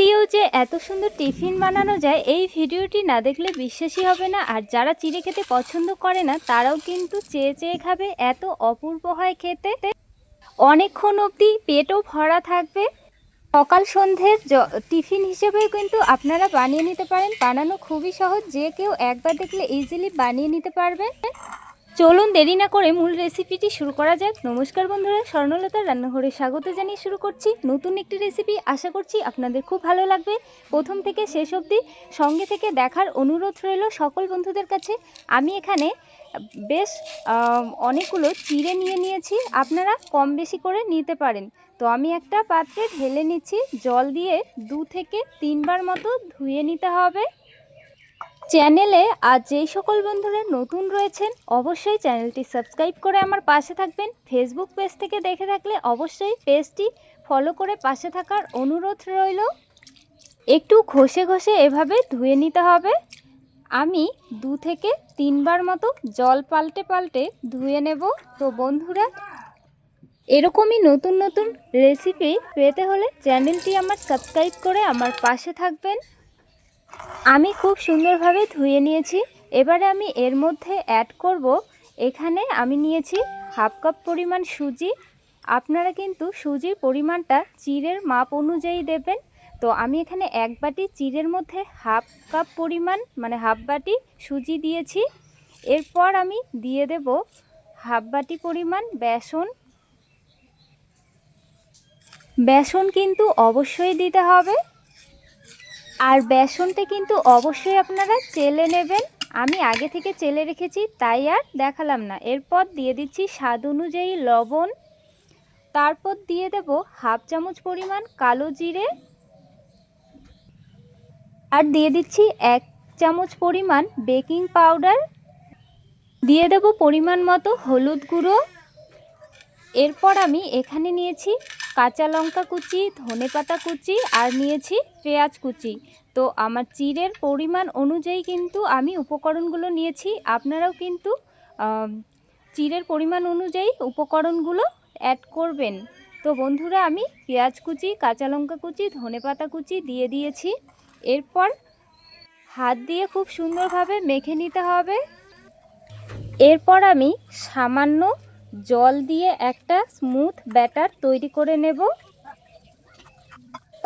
দিয়েও যে এত সুন্দর টিফিন বানানো যায়, এই ভিডিওটি না দেখলে বিশ্বাসই হবে না। আর যারা চিড়ে খেতে পছন্দ করে না, তারাও কিন্তু চেয়ে চেয়ে খাবে এত অপূর্ব হয় খেতে। অনেকক্ষণ অবধি পেটও ভরা থাকবে। সকাল সন্ধ্যের টিফিন হিসেবেও কিন্তু আপনারা বানিয়ে নিতে পারেন। বানানো খুবই সহজ, যে কেউ একবার দেখলে ইজিলি বানিয়ে নিতে পারবে। চলুন দেরি না করে মূল রেসিপিটি শুরু করা যাক। নমস্কার বন্ধুরা, স্বর্ণলতার রান্নাঘরে স্বাগত জানিয়ে শুরু করছি। নতুন একটি রেসিপি আশা করছি আপনাদের খুব ভালো লাগবে। প্রথম থেকে শেষ অবধি সঙ্গে থেকে দেখার অনুরোধ রইল সকল বন্ধুদের কাছে। আমি এখানে বেশ অনেকগুলো চিড়ে নিয়ে নিয়েছি। আপনারা কম বেশি করে নিতে পারেন। তো আমি একটা পাত্রে ঢেলে নিচ্ছি। জল দিয়ে দু থেকে তিনবার মতো ধুয়ে নিতে হবে। চ্যানেলে আর যেই সকল বন্ধুরা নতুন রয়েছেন, অবশ্যই চ্যানেলটি সাবস্ক্রাইব করে আমার পাশে থাকবেন। ফেসবুক পেজ থেকে দেখে থাকলে অবশ্যই পেজটি ফলো করে পাশে থাকার অনুরোধ রইল। একটু ঘষে ঘষে এভাবে ধুয়ে নিতে হবে। আমি দু থেকে তিনবার মতো জল পাল্টে পাল্টে ধুয়ে নেব। তো বন্ধুরা, এরকমই নতুন নতুন রেসিপি পেতে হলে চ্যানেলটি আমার সাবস্ক্রাইব করে আমার পাশে থাকবেন। আমি খুব সুন্দরভাবে ধুয়ে নিয়েছি। এবারে আমি এর মধ্যে অ্যাড করব। এখানে আমি নিয়েছি হাফ কাপ পরিমাণ সুজি। আপনারা কিন্তু সুজির পরিমাণটা চিড়ের মাপ অনুযায়ী দেবেন। তো আমি এখানে এক বাটি চিড়ের মধ্যে হাফ কাপ পরিমাণ মানে হাফ বাটি সুজি দিয়েছি। এরপর আমি দিয়ে দেব হাফ বাটি পরিমাণ বেসন। বেসন কিন্তু অবশ্যই দিতে হবে। আর বেসনটা কিন্তু অবশ্যই আপনারা চেলে নেবেন। আমি আগে থেকে চেলে রেখেছি, তাই আর দেখালাম না। এরপর দিয়ে দিচ্ছি স্বাদ অনুযায়ী লবণ। তারপর দিয়ে দেব হাফ চামচ পরিমাণ কালো জিরে। আর দিয়ে দিচ্ছি এক চামচ পরিমাণ বেকিং পাউডার। দিয়ে দেব পরিমাণ মতো হলুদ গুঁড়ো। এরপর আমি এখানে নিয়েছি কাঁচা লঙ্কা কুচি, ধনে পাতা কুচি আর নিয়েছি পেঁয়াজ কুচি। তো আমার চিড়ের পরিমাণ অনুযায়ী কিন্তু আমি উপকরণগুলো নিয়েছি। আপনারাও কিন্তু চিড়ের পরিমাণ অনুযায়ী উপকরণগুলো অ্যাড করবেন। তো বন্ধুরা, আমি পেঁয়াজ কুচি, কাঁচা লঙ্কা কুচি, ধনে পাতা কুচি দিয়ে দিয়েছি। এরপর হাত দিয়ে খুব সুন্দরভাবে মেখে নিতে হবে। এরপর আমি সামান্য জল দিয়ে একটা স্মুথ ব্যাটার তৈরি করে নেব।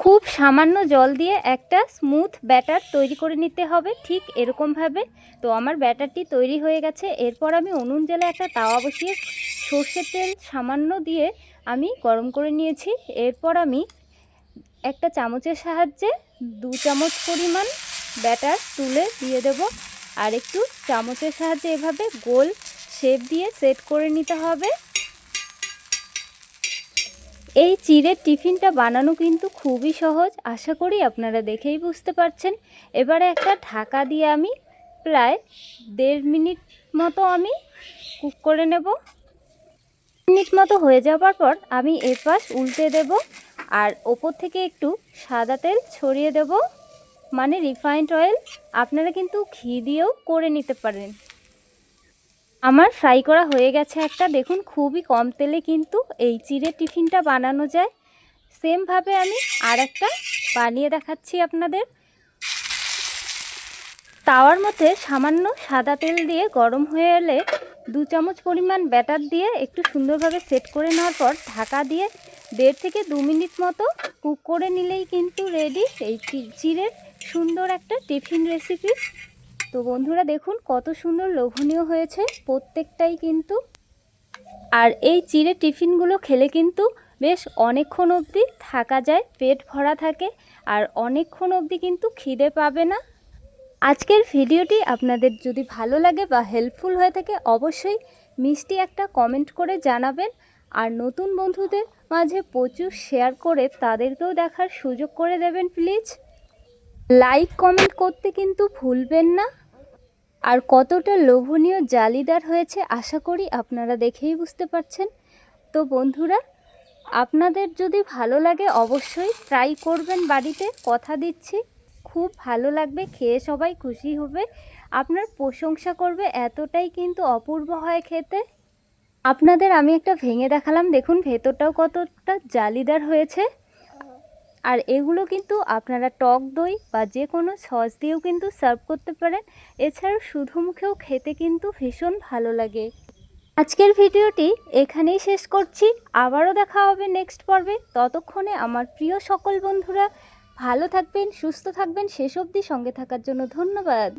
খুব সামান্য জল দিয়ে একটা স্মুথ ব্যাটার তৈরি করে নিতে হবে, ঠিক এরকমভাবে তো আমার ব্যাটারটি তৈরি হয়ে গেছে। এরপর আমি উনুন জেলে একটা তাওয়া বসিয়ে সর্ষের তেল সামান্য দিয়ে আমি গরম করে নিয়েছি। এরপর আমি একটা চামচের সাহায্যে দু চামচ পরিমাণ ব্যাটার তুলে দিয়ে দেব। আর একটু চামচের সাহায্যে এভাবে গোল শেপ দিয়ে সেট করে নিতে হবে। এই চিড়ের টিফিনটা বানানো কিন্তু খুবই সহজ, আশা করি আপনারা দেখেই বুঝতে পারছেন। এবারে একটা ঢাকা দিয়ে আমি প্রায় দেড় মিনিট মতো আমি কুক করে নেব। মিনিট মতো হয়ে যাওয়ার পর আমি এপাশ উল্টে দেব আর ওপর থেকে একটু সাদা তেল ছড়িয়ে দেব। মানে রিফাইন্ড অয়েল আপনারা কিন্তু ঘি দিয়েও করে নিতে পারেন। আমার ফ্রাই করা হয়ে গেছে একটা। দেখুন, খুবই কম তেলে কিন্তু এই চিড়ে টিফিনটা বানানো যায়। সেমভাবে আমি আর একটা বানিয়ে দেখাচ্ছি আপনাদের। তাওয়ার মধ্যে সামান্য সাদা তেল দিয়ে গরম হয়ে এলে দু চামচ পরিমাণ ব্যাটার দিয়ে একটু সুন্দরভাবে সেট করে নেওয়ার পর ঢাকা দিয়ে দেড় থেকে দু মিনিট মতো কুক করে নিলেই কিন্তু রেডি এই চিড়ের সুন্দর একটা টিফিন রেসিপি তো বন্ধুরা দেখুন, কত সুন্দর লোভনীয় হয়েছে প্রত্যেকটাই কিন্তু। আর এই চিড়ে টিফিনগুলো খেলে কিন্তু বেশ অনেকক্ষণ অবধি থাকা যায়, পেট ভরা থাকে, আর অনেকক্ষণ অবধি কিন্তু খিদে পাবে না। আজকের ভিডিওটি আপনাদের যদি ভালো লাগে বা হেল্পফুল হয়ে থাকে, অবশ্যই মিষ্টি একটা কমেন্ট করে জানাবেন। আর নতুন বন্ধুদের মাঝে প্রচুর শেয়ার করে তাদেরকেও দেখার সুযোগ করে দেবেন প্লিজ লাইক কমেন্ট করতে কিন্তু ভুলবেন না। আর কতটা লোভনীয় জালিদার হয়েছে আশা করি আপনারা দেখেই বুঝতে পারছেন। তো বন্ধুরা, আপনাদের যদি ভালো লাগে অবশ্যই ট্রাই করবেন বাড়িতে, কথা দিচ্ছি, খুব ভালো লাগবে, খেয়ে সবাই খুশি হবে। আপনার প্রশংসা করবে, এতটাই কিন্তু অপূর্ব হয় খেতে। আপনাদের আমি একটা ভেঙে দেখালাম, দেখুন ভেতরটাও কতটা জালিদার হয়েছে। আর এগুলো কিন্তু আপনারা টক দই বা যে কোনো সস দিয়েও কিন্তু সার্ভ করতে পারেন। এছাড়াও শুধু মুখেও খেতে কিন্তু ভীষণ ভালো লাগে। আজকের ভিডিওটি এখানেই শেষ করছি। আবারও দেখা হবে নেক্সট পর্বে। ততক্ষণে আমার প্রিয় সকল বন্ধুরা ভালো থাকবেন, সুস্থ থাকবেন। শেষ অবধি সঙ্গে থাকার জন্য ধন্যবাদ।